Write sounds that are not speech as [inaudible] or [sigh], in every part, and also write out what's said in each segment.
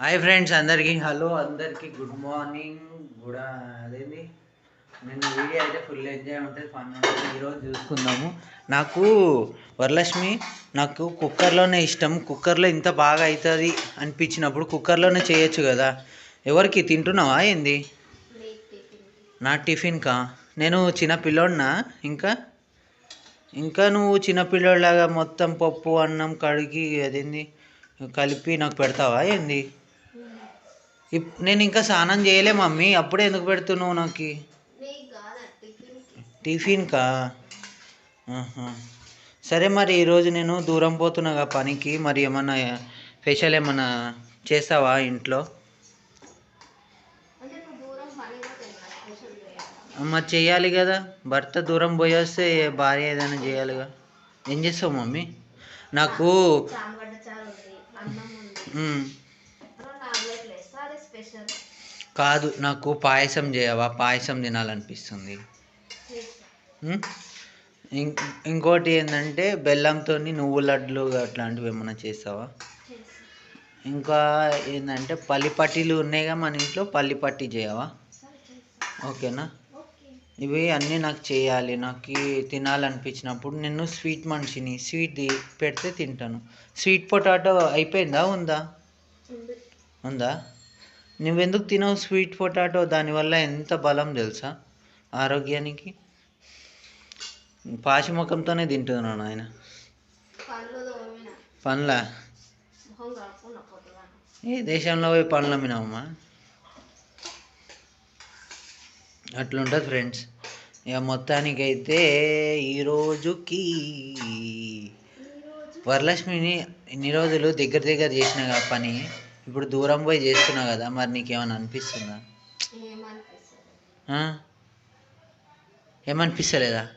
Hi friends అందరికీ hello అందరికీ good morning good అదేంటి నేను వీడియో అయితే ఫుల్ ఎంజాయ్ ఉంటుంది ఫన్ ఉంటుంది. ఈరోజు చూసుకుందాము. నాకు వరలక్ష్మి నాకు కుక్కర్లోనే ఇష్టం. కుక్కర్లో ఇంత బాగా అవుతుంది అనిపించినప్పుడు కుక్కర్లోనే చేయొచ్చు కదా. ఎవరికి? తింటున్నావా ఏంది? నా టిఫిన్కా నేను చిన్న పిల్లోడినా? ఇంకా? ఇంకా నువ్వు చిన్నపిల్లోడిలాగా మొత్తం పప్పు అన్నం కడిగి అదేంది? కలిపి నాకు పెడతావా ఏంది? నేను ఇంకా స్నానం చేయలే మమ్మీ. అప్పుడే ఎందుకు పెడుతున్నావు నాకు? టిఫిన్కా. సరే మరి ఈరోజు నేను దూరం పోతున్నాగా పనికి. మరి ఏమన్నా స్పెషల్ ఏమన్నా చేస్తావా ఇంట్లో? మరి చెయ్యాలి కదా. భర్త దూరం పోయి వస్తే భార్య ఏదైనా చేయాలిగా. ఏం చేస్తావు మమ్మీ? నాకు చామగడ్డ చారు ఉంది అన్నం ఉంది మ్, రెండు ఆమ్లెట్లు వేస్తా అదే స్పెషల్? కాదు నాకు పాయసం చేయవా? పాయసం తినాలనిపిస్తుంది. ఇంకోటి ఏంటంటే బెల్లంతో నువ్వు లడ్లు అట్లాంటివి ఏమైనా చేస్తావా? ఇంకా ఏంటంటే పల్లి పట్టీలు ఉన్నాయిగా మన ఇంట్లో పల్లి పట్టి చేయవా ఓకేనా? ఓకే. ఇవి అన్నీ నాకు చేయాలి. నాకు తినాలనిపించినప్పుడు నేను స్వీట్ మనిషిని స్వీట్ పెడితే తింటాను. స్వీట్ పొటాటో అయిపోయిందా? ఉంది. ఉందా? నువ్వెందుకు తినవు స్వీట్ పొటాటో? దానివల్ల ఎంత బలం తెలుసా ఆరోగ్యానికి? పాచిముఖంతోనే తింటున్నాను ఆయన. పండ్ల? ఏ దేశంలో పోయి పండ్లు అమ్మినావమ్మా? అట్లుంటుంది ఫ్రెండ్స్. ఇక మొత్తానికైతే ఈరోజుకి వరలక్ష్మిని ఇన్ని రోజులు దగ్గర దగ్గర చేసిన పని. ఇప్పుడు దూరం పోయి చేస్తున్నా కదా మరి నీకేమైనా అనిపిస్తుందా? ఏమనిపిస్తలేదా?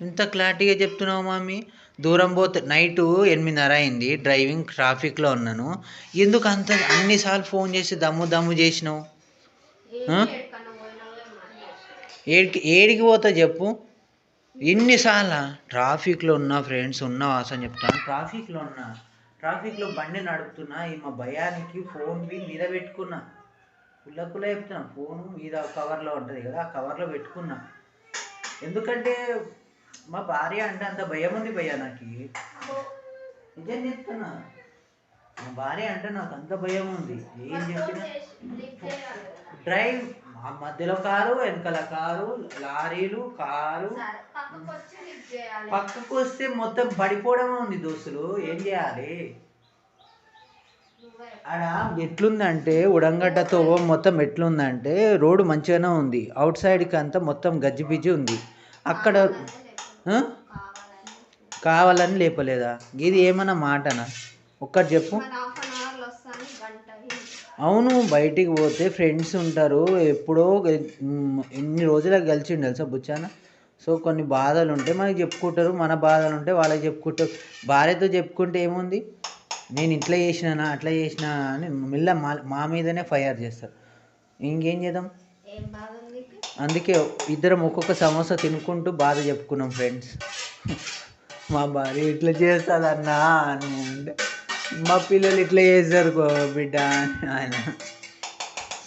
ఇంత క్లారిటీగా చెప్తున్నావు మమ్మీ దూరం పోతే నైట్ ఎనిమిదిన్నర అయింది డ్రైవింగ్ ట్రాఫిక్లో ఉన్నాను. ఎందుకు అంత అన్నిసార్లు ఫోన్ చేసి దమ్ము దమ్ము చేసినావు? ఏడికి ఏడికి పోతా చెప్పు. ఎన్నిసార్లు? ట్రాఫిక్లో ఉన్నా ఫ్రెండ్స్ ఉన్నా అసలు చెప్తాను. ట్రాఫిక్లో ఉన్నా. ట్రాఫిక్లో బండి నడుపుతున్నా ఈ మా భయానికి ఫోన్ మీద పెట్టుకున్నా పుల్లకులా చెప్తున్నా ఫోన్ మీద కవర్లో ఉంటుంది కదా ఆ కవర్లో పెట్టుకున్నా. ఎందుకంటే మా భార్య అంటే అంత భయం ఉంది భయ్య నాకు. నిజం చెప్తున్నా. మా భార్య అంటే నాకు అంత భయం ఉంది ఏం చెప్పినా? డ్రైవ్ ఆ మధ్యలో కారు వెనకాల కారు లారీలు కారు. పక్కకు వస్తే మొత్తం పడిపోవడమే ఉంది దోస్తులు. ఏం చేయాలి? ఆడ ఎట్లుందంటే ఉడంగడ్డతో మొత్తం ఎట్లుందంటే రోడ్డు మంచిగానే ఉంది. అవుట్ సైడ్కి అంతా మొత్తం గజ్జిబిజ్జి ఉంది. అక్కడ కావాలని లేపలేదా? ఇది ఏమన్నా మాటనా? ఒక్కటి చెప్పు మరి హాఫ్ అన్ అవర్లో వస్తాను గంట అయింది. అవును బయటికి పోతే ఫ్రెండ్స్ ఉంటారు. ఎప్పుడో ఎన్ని రోజులకు కలిసి తెలుసా బుచ్చాన సో కొన్ని బాధలు ఉంటాయి మనకి చెప్పుకుంటారు. మన బాధలు ఉంటాయి వాళ్ళకి చెప్పుకుంటారు. భార్యతో చెప్పుకుంటే ఏముంది? నేను ఇట్లా చేసినానా అట్లా చేసినా అని మెల్ల మా మీదనే ఫైర్ చేస్తారు. ఇంకేం చేద్దాం? అందుకే ఇద్దరం ఒక్కొక్క సమోసా తినుకుంటూ బాధ చెప్పుకున్నాం ఫ్రెండ్స్ [laughs] మా భార్య ఇట్లా చేస్తుందన్నా అని అంటే మా పిల్లలు ఇట్లా చేస్తారు బిడ్డ ఆయన.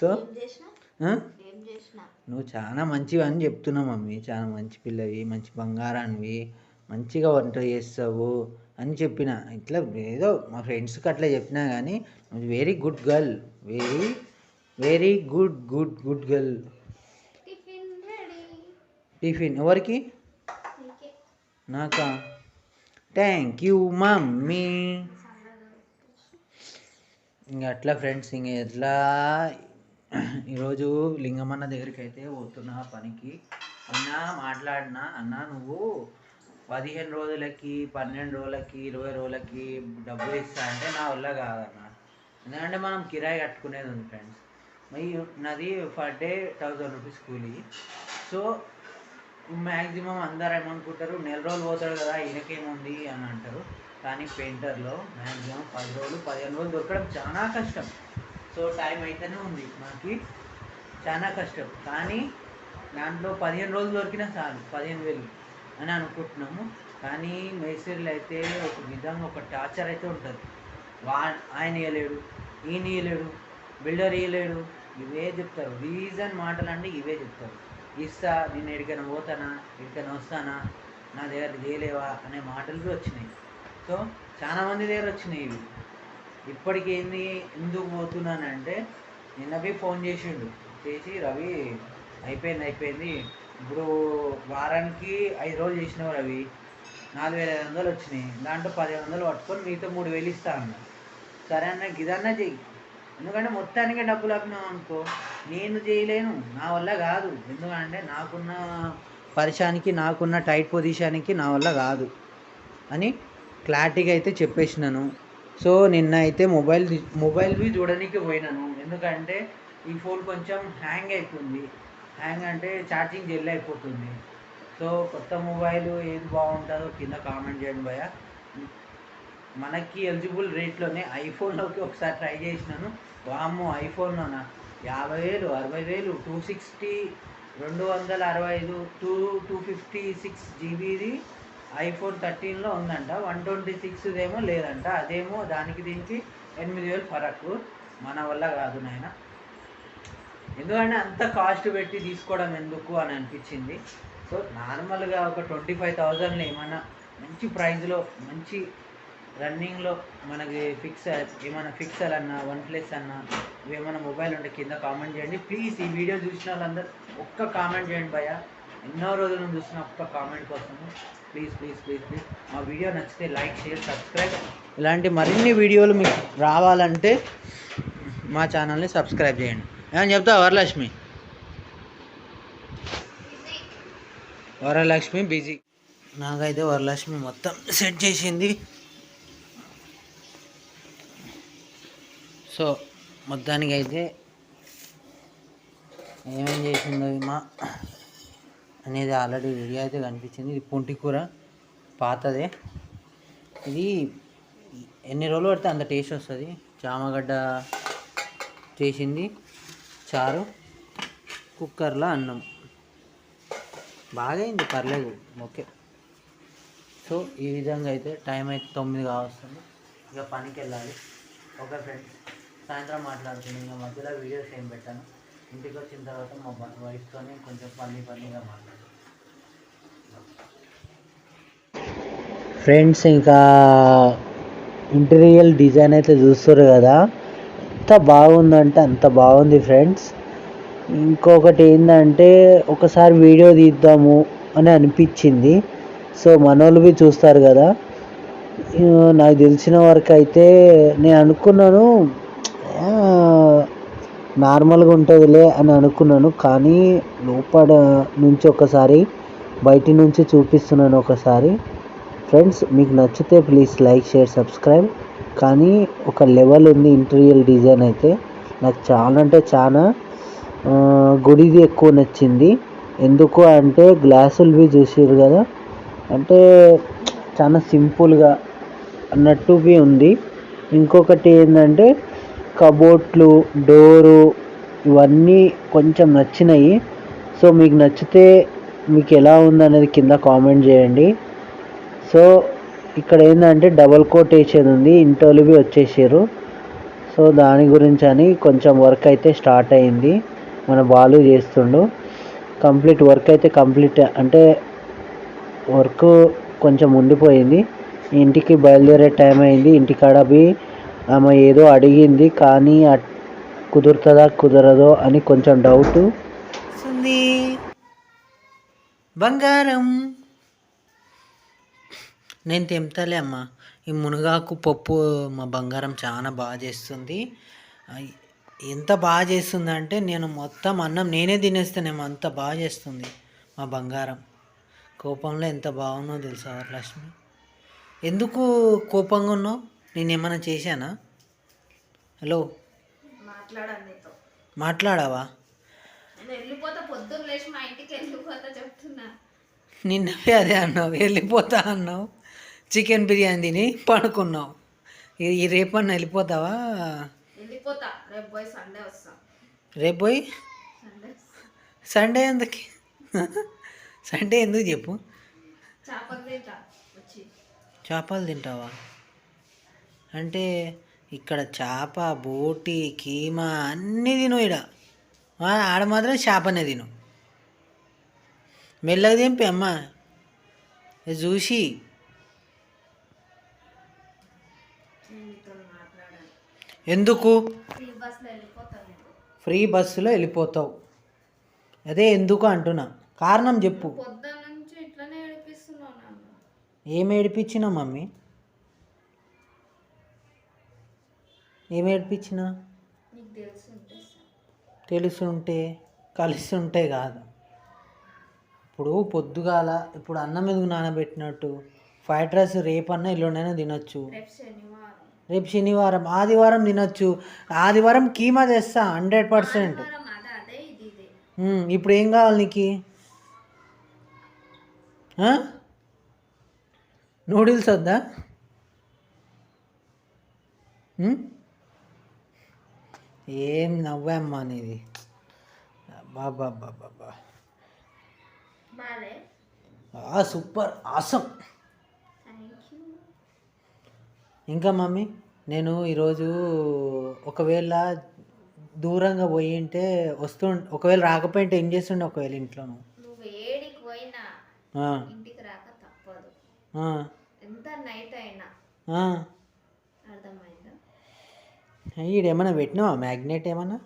సో నువ్వు చాలా మంచివి అని చెప్తున్నావు మమ్మీ. చాలా మంచి పిల్లవి మంచి బంగారానివి మంచిగా వంట చేస్తావు అని చెప్పిన. ఇట్లా ఏదో మా ఫ్రెండ్స్కి అట్లా చెప్పినా కానీ very good girl very very good good good girl tiffin ఎవరికి? నీకే. నాకా? Thank you mummy. ఇంకా అట్లా ఫ్రెండ్స్ ఇంక ఎట్లా ఈరోజు లింగమన్న దగ్గరికి అయితే పోతున్నా పనికి. అన్న మాట్లాడినా అన్న నువ్వు పదిహేను రోజులకి పన్నెండు రోజులకి ఇరవై రోజులకి డబ్బులు ఇస్తా అంటే నా వల్ల కాదన్న. ఎందుకంటే మనం కిరాయి కట్టుకునేది ఉంది ఫ్రెండ్స్. మరి నాది పర్ డే థౌజండ్ రూపీస్ కూలీ. సో మ్యాక్సిమం అందరు ఏమనుకుంటారు నెల రోజులు పోతాడు కదా ఈయనకేముంది అని అంటారు. కానీ పెయింటర్లో మ్యాక్సిమం పది రోజులు పదిహేను రోజులు దొరకడం చాలా కష్టం. సో టైం అయితేనే ఉంది మనకి చాలా కష్టం. కానీ దాంట్లో పదిహేను రోజులు దొరికినా చాలు పదిహేను వేలు అని అనుకుంటున్నాము. కానీ మేస్త్రీలు అయితే ఒక విధంగా ఒక టార్చర్ అయితే ఉంటుంది. వా ఆయన ఇవ్వలేడు ఈయన ఇయ్యలేడు బిల్డర్ ఇయ్యలేడు ఇవే చెప్తారు. రీజన్ మాటలు అంటే ఇవే చెప్తారు. ఇస్తా నేను ఎడికైనా పోతానా ఎడికైనా వస్తానా నా దగ్గర చేయలేవా అనే మాటలు వచ్చినాయి. సో చాలా మంది దగ్గర వచ్చినాయి ఇవి. ఇప్పటికి ఏంది ఎందుకు పోతున్నానంటే నిన్నవి ఫోన్ చేసిండు. చేసి రవి అయిపోయింది అయిపోయింది. ఇప్పుడు వారానికి ఐదు రోజులు చేసినావు రవి. నాలుగు వేల ఐదు వందలు వచ్చినాయి. దాంట్లో పదిహేను వందలు పట్టుకొని మీతో మూడు వేలు ఇస్తా అన్న. సరే అన్న గిదన్నా చెయ్యి. ఎందుకంటే మొత్తానికే డబ్బులు ఆపినావు అనుకో నేను చేయలేను. నా వల్ల కాదు. ఎందుకంటే నాకున్న పరిశానికి నాకున్న టైట్ పొజిషన్కి నా వల్ల కాదు. అని క్లారిటీగా అయితే చెప్పేసినాను. సో నిన్న అయితే మొబైల్ మొబైల్వి చూడడానికి పోయినాను. ఎందుకంటే ఈ ఫోన్ కొంచెం హ్యాంగ్ అవుతుంది హ్యాంగ్ అంటే ఛార్జింగ్ జెల్ అయిపోతుంది. సో కొత్త మొబైల్ ఏది బాగుంటుందో కింద కామెంట్ చేయండి భయ మనకి ఎలిజిబుల్ రేట్లోనే ఐఫోన్లోకి ఒకసారి ట్రై చేసినాను. వామ్మో ఐఫోన్లోనా? యాభై వేలు అరవై వేలు టూ సిక్స్టీ రెండు వందల అరవై ఐదు టూ టూ ఫిఫ్టీ సిక్స్ జీబీది. ఐఫోన్ థర్టీన్లో ఉందంట. వన్ ట్వంటీ సిక్స్దేమో లేదంట. అదేమో దానికి దీనికి ఎనిమిది వేలు ఫరక్. మన వల్ల కాదు నాయన. ఎందుకంటే అంత కాస్ట్ పెట్టి తీసుకోవడం ఎందుకు అని అనిపించింది. సో నార్మల్గా ఒక ట్వంటీ ఫైవ్ థౌజండ్లో ఏమైనా మంచి ప్రైస్లో మంచి రన్నింగ్లో మనకి ఫిక్స్ ఏమైనా ఫిక్సర్ అన్నా వన్ ప్లస్ అన్నా ఏమైనా మొబైల్ ఉంటే కింద కామెంట్ చేయండి. ప్లీజ్ ఈ వీడియో చూసిన వాళ్ళందరూ ఒక్క కామెంట్ చేయండి భయ ఎన్నో రోజుల నుంచి చూసిన ఒక్క కామెంట్ కోసము. ప్లీజ్ ప్లీజ్ ప్లీజ్ ప్లీజ్ మా వీడియో నచ్చితే లైక్ షేర్ సబ్స్క్రైబ్. ఇలాంటి మరిన్ని వీడియోలు మీకు రావాలంటే మా ఛానల్ని సబ్స్క్రైబ్ చేయండి. ఏమని చెప్తా వరలక్ష్మి? వరలక్ష్మి బిజీ. నాకైతే వరలక్ష్మి మొత్తం సెట్ చేసింది. సో మొత్తానికి అయితే ఏమేం చేసిందో మా అనేది ఆల్రెడీ వీడియో అయితే కనిపించింది. ఇది పుంటి కూర పాతదే. ఇది ఎన్ని రోజులు పడితే అంత టేస్ట్ వస్తుంది. చామగడ్డ చేసింది చారు కుక్కర్లో అన్నం. బాగా అయింది పర్లేదు ఓకే. సో ఈ విధంగా అయితే టైం అయితే తొమ్మిది కావస్తుంది. ఇక పనికి వెళ్ళాలి. ఓకే ఫ్రెండ్స్ సాయంత్రం మాట్లాడుతున్నాను ఇంకా మధ్యలో వీడియోస్ ఏం పెట్టాను. ఇంటికి వచ్చిన తర్వాత మా వైఫ్తోనే కొంచెం పని పన్నీగా మాట్లాడాను ఫ్రెండ్స్ ఇంకా ఇంటీరియల్ డిజైన్ అయితే చూస్తారు కదా. ఎంత బాగుందంటే అంత బాగుంది ఫ్రెండ్స్. ఇంకొకటి ఏంటంటే ఒకసారి వీడియో తీద్దాము అని అనిపించింది. సో మనోళ్ళు చూస్తారు కదా. నాకు తెలిసిన వరకు అయితే నేను అనుకున్నాను నార్మల్గా ఉంటుందిలే అని అనుకున్నాను. కానీ లోపల నుంచి ఒకసారి బయటి నుంచి చూపిస్తున్నాను ఒకసారి. ఫ్రెండ్స్ మీకు నచ్చితే ప్లీజ్ లైక్ షేర్ సబ్స్క్రైబ్. కానీ ఒక లెవెల్ ఉంది ఇంటీరియల్ డిజైన్ అయితే. నాకు చాలా అంటే చాలా గుడిది ఎక్కువ నచ్చింది. ఎందుకు అంటే గ్లాసులవి చూసారు కదా? అంటే చాలా సింపుల్గా అన్నట్టువి ఉంది. ఇంకొకటి ఏంటంటే కబోర్డ్లు డోరు ఇవన్నీ కొంచెం నచ్చినాయి. సో మీకు నచ్చితే మీకు ఎలా ఉందనేది కింద కామెంట్ చేయండి. సో ఇక్కడ ఏంటంటే డబల్ కోట్ వేసేది ఉంది ఇంటోలివి వచ్చేసారు. సో దాని గురించి అని కొంచెం వర్క్ అయితే స్టార్ట్ అయింది. మన బాలు చేస్తుండు. కంప్లీట్ వర్క్ అయితే కంప్లీట్ అంటే వర్క్ కొంచెం ఉండిపోయింది. ఇంటికి బయలుదేరే టైం అయింది. ఇంటికాడ బి ఆమె ఏదో అడిగింది కానీ కుదురుతుందా కుదరదో అని కొంచెం డౌట్ బంగారం. నేను తెంపుతాలే అమ్మ. ఈ మునగాకు పప్పు మా బంగారం చాలా బాగా చేస్తుంది. ఎంత బాగా చేస్తుంది అంటే నేను మొత్తం అన్నం నేనే తినేస్తానేమో అంత బాగా చేస్తుంది మా బంగారం. కోపంలో ఎంత బాగున్నో తెలుసా వరలక్ష్మి? ఎందుకు కోపంగా ఉన్నావు? నేను ఏమైనా చేశానా? హలో. మాట్లాడావా? నిన్నవే అదే అన్నావు. వెళ్ళిపోతా అన్నావు. చికెన్ బిర్యానీ తిని పడుకున్నావు ఈ- రేపన్నా వెళ్ళిపోతావా? వెళ్ళిపోతా. రేపు పోయి సండే వస్తా. రేపు పోయి? సండే ఎందుకు? సండే ఎందుకు చెప్పు. చేపలు తింటావా? అంటే ఇక్కడ చేప బోటి కీమా అన్నీ తిను ఇడ ఆ, ఆడ మాత్రం చేపనే తిను. మెల్లగా దింపి అమ్మ. చూసి ఎందుకు? ఫ్రీ బస్సులో వెళ్ళిపోతావు అదే ఎందుకు అంటున్నా. కారణం చెప్పు. ఏం ఏడిపించినా మమ్మీ? ఏం ఏడిపించినా. తెలుసుంటే కలిసి ఉంటే కాదు. ఇప్పుడు పొద్దుగాల ఇప్పుడు అన్నం ఎందుకు నానబెట్టినట్టు? ఫ్రైడ్ రైస్ రేపన్నా ఎల్లుండైనా తినొచ్చు. రేపు శనివారం ఆదివారం తినొచ్చు. ఆదివారం కీమా తెస్తా హండ్రెడ్ పర్సెంట్. ఇప్పుడు ఏం కావాలి నీకు? నూడిల్స్ వద్దా? ఏం నవ్వమ్మా నీది? బాబా బాబా సూపర్ ఆసం ఇంకా మమ్మీ నేను ఈరోజు ఒకవేళ దూరంగా పోయి ఉంటే వస్తూ ఒకవేళ రాకపోయింటే ఏం చేస్తుండే ఒకవేళ నువ్వు ఏడికి పోయినా ఇంటికి రాక తప్పదు. ఎంత నైట్ అయినా. అర్థమైందా? ఈడేమన్నా పెట్టినావా మ్యాగ్నెట్ ఏమన్నా?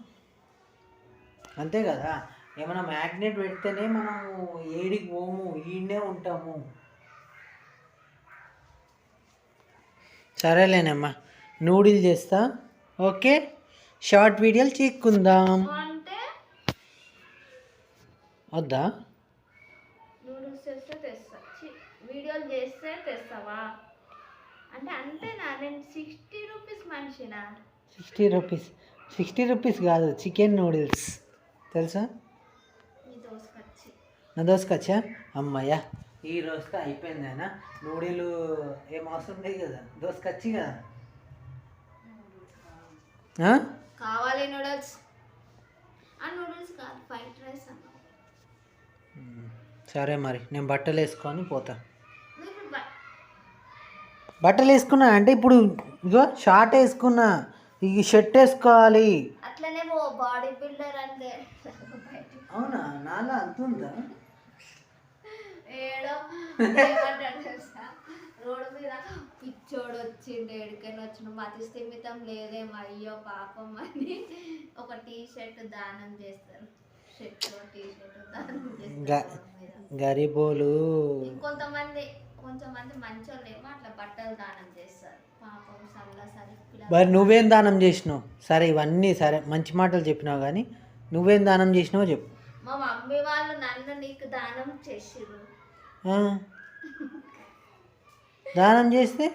అంతే కదా ఏమన్నా మ్యాగ్నెట్ పెడితేనే మనము ఏడికి పోము ఈడనే ఉంటాము. సరేలేనమ్మా నూడిల్ చేస్తా. ఓకే షార్ట్ వీడియోలు చీక్కుందాం. వద్దా? నూడిల్స్ చేస్తే తెస్తా. చి, వీడియోలు చేస్తే తెస్తావా? అంటే అంతేనా నేను సిక్స్టీ రూపీస్ మనిషినా? సిక్స్టీ రూపీస్ సిక్స్టీ రూపీస్ కాదు చికెన్ నూడిల్స్. తెలుసా? నా దోసుకొచ్చా అమ్మయ్యా. ఈ రోజుతో అయిపోయింది ఆయన నూడిలు ఏం అవసరం లేదు కదా. దోసుకొచ్చి కదా. ఆ? కావాలి నూడిల్స్. ఆ నూడిల్స్ కాదు ఫ్రైడ్ రైస్ సరే మరి నేను బట్టలు వేసుకొని పోతా. బట్టలు వేసుకున్నా అంటే ఇప్పుడు ఇగో షార్ట్ వేసుకున్నా ఈ షర్ట్ వేసుకోవాలి. అట్లనే బాడీ బిల్డర్ అంటే. అవునా? నాలా అంతుందా రోడ్డు మీద పిచ్చోడు వచ్చిండు ఎడికైనా వచ్చిన మతి స్థిమితం లేదేమో అయ్యో పాపం అని ఒక టీ షర్ట్ దానం చేస్తారు. షర్ట్ టీ షర్ట్ దానం చేస్తారు. గరీబోలు. ఇంకొంతమంది కొంతమంది మంచోళ్ళు ఏమో అట్లా బట్టలు దానం చేస్తారు. పాపం సల్ల సరి మరి నువ్వేం దానం చేసినావు? సరే ఇవన్నీ సరే మంచి మాటలు చెప్పినావు కానీ నువ్వేం దానం చేసినావో చెప్పు. మా మమ్మీ వాళ్ళు నన్ను నీకు దానం చేసిర్రు. ఆ. దానం చేస్తే?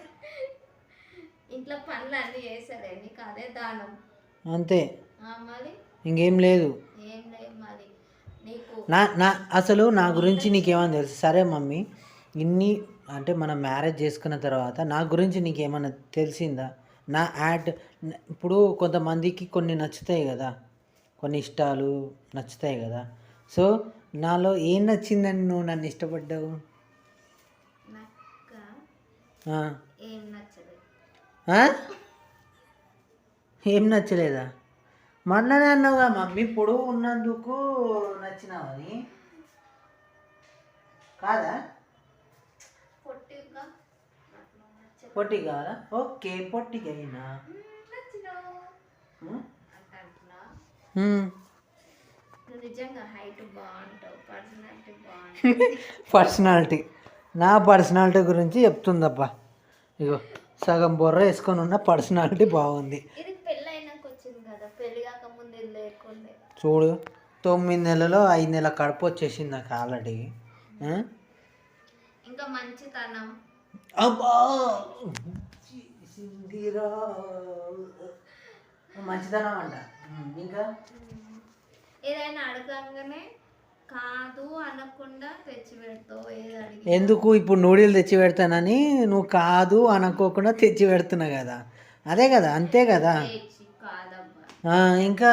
ఇంట్లో పనులు అన్నీ చేశారే నీకు అదే దానం. అంతే. మరి? ఇంకేం లేదు. ఏం లేదు మరి. నీకు నా నా అసలు నా గురించి నీకేమని తెలుసు? సరే మమ్మీ ఇన్ని అంటే మనం మ్యారేజ్ చేసుకున్న తర్వాత నా గురించి నీకేమన్నా తెలిసిందా? నా యాడ్ ఇప్పుడు కొంతమందికి కొన్ని నచ్చుతాయి కదా. కొన్ని ఇష్టాలు నచ్చుతాయి కదా. సో నాలో ఏం నచ్చిందని నువ్వు నన్ను ఇష్టపడ్డావు? ఏం నచ్చలేదు. మొన్ననే అన్నావుగా మమ్మీ పొడవు ఉన్నందుకు నచ్చినావని కాదా? పొట్టిగా పొట్టి కాదా ఓకే పొట్టికైనా నచ్చినావు ఉం? అంట అంటున్నా ఉం. నువ్వు నిజంగా హైట్ బాగుంటావు పర్సనాలిటీ బాగుంటుంది పర్సనాలిటీ నా పర్సనాలిటీ గురించి చెప్తుందబ్బా. ఇగో సగం బొర్ర వేసుకొని ఉన్న పర్సనాలిటీ బాగుంది. ఇది పెళ్ళి అయినాక వచ్చింది కదా పెళ్ళి కాకముందు ఇది లేకుండే. చూడు తొమ్మిది నెలలో ఐదు నెలల కడుపు వచ్చేసింది నాకు ఆల్రెడీ? ఇంకా మంచితనం. అబ్బా. మంచిదనం అంట. ఇంకా? ఏదైనా అడగంగానే కాదు అనకుండా తెచ్చి పెడతావు ఏది అడిగి ఎందుకు ఇప్పుడు నూడిల్ తెచ్చి పెడతానని నువ్వు కాదు అనుకోకుండా తెచ్చి పెడుతున్నా కదా. అదే కదా అంతే కదా. తెచ్చి కాదబ్బా. ఆ, ఇంకా?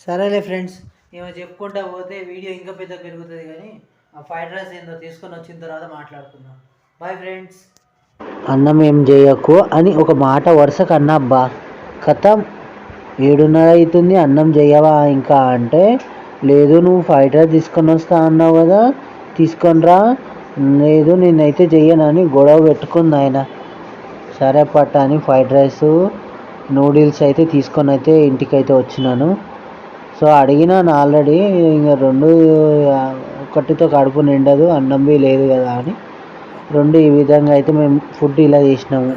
సరేలే ఫ్రెండ్స్ ఏమో చెప్పుకుంటా పోతే వీడియో ఇంకా పెద్ద పెరుగుతుంది కానీ ఆ ఫ్రైడ్ రైస్ ఏందో తీసుకొని వచ్చిన తర్వాత మాట్లాడుకుందాం. బాయ్ ఫ్రెండ్స్ అన్నం ఏం చేయకు అని ఒక మాట వరుసకు అన్నా అబ్బా. కథం ఏడున్నర అవుతుంది అన్నం చేయవా ఇంకా అంటే లేదు నువ్వు ఫ్రైడ్ రైస్ తీసుకొని వస్తా అన్నావు కదా తీసుకొనిరా లేదు నేనైతే చెయ్యనని గొడవ పెట్టుకుంది ఆయన సరే పట్ట అని ఫ్రైడ్ రైస్ నూడిల్స్ అయితే తీసుకొని అయితే ఇంటికి అయితే వచ్చినాను. సో అడిగినాను ఆల్రెడీ ఇంకా రెండు ఒకటితో కడుపు నిండదు అన్నం లేదు కదా అని. రెండు ఈ విధంగా అయితే మేము ఫుడ్ ఇలా చేసినాము.